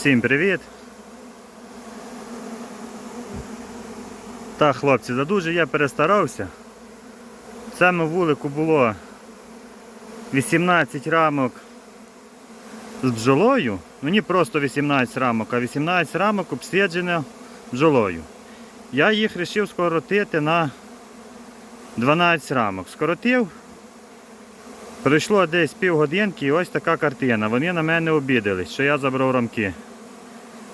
Всім привіт! Так, хлопці, задуже я перестарався. В цьому вулику було 18 рамок з бджолою. Ну не просто 18 рамок, а 18 рамок обсіджено бджолою. Я їх вирішив скоротити на 12 рамок. Скоротив. Пройшло десь півгодинки і ось така картина. Вони на мене обідались, що я забрав рамки.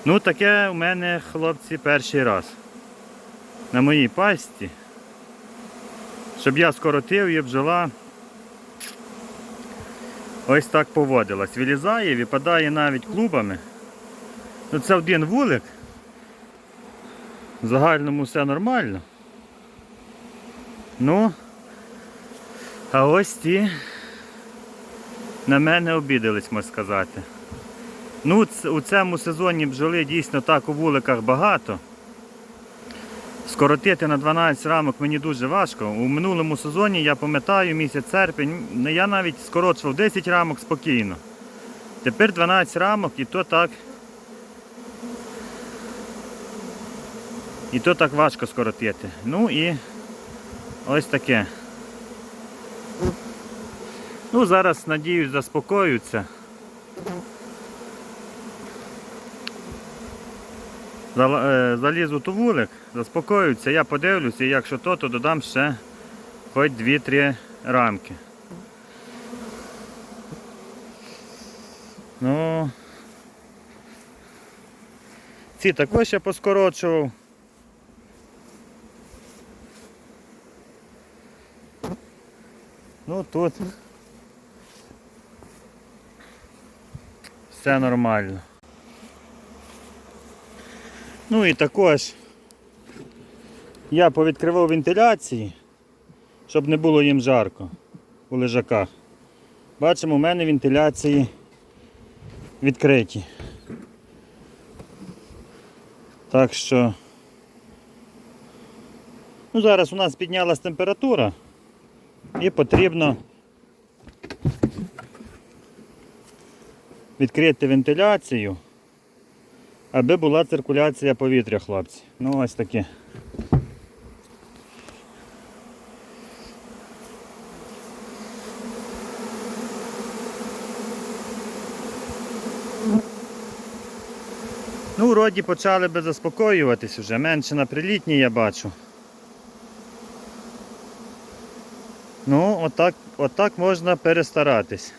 Ну, таке у мене, хлопці, перший раз. На моїй пасті. Щоб я скоротив і бджола ось так поводилась. Вилізає, випадає навіть клубами. Ну, це один вулик. В загальному все нормально. Ну, а ось ті на мене обідались, можна сказати. Ну, у цьому сезоні бджоли дійсно так у вуликах багато. Скоротити на 12 рамок мені дуже важко. У минулому сезоні я пам'ятаю місяць серпень, ну, я навіть скорочував 10 рамок спокійно. Тепер 12 рамок і то так. І то так важко скоротити. Ну і ось таке. Ну, зараз, надіюсь, заспокоються. Залізу ту вулик, заспокоюються, я подивлюся, і якщо то, то додам ще хоч 2-3 рамки. Ну, ці також я поскорочував. Ну тут все нормально. Ну і також я повідкривав вентиляції, щоб не було їм жарко у лежаках. Бачимо, у мене вентиляції відкриті. Так що ну, зараз у нас піднялась температура і потрібно відкрити вентиляцію, аби була циркуляція повітря, хлопці. Ну ось таке. Ну, вроді почали би заспокоюватись вже, менше на прилітній я бачу. Ну, отак, отак можна перестаратись.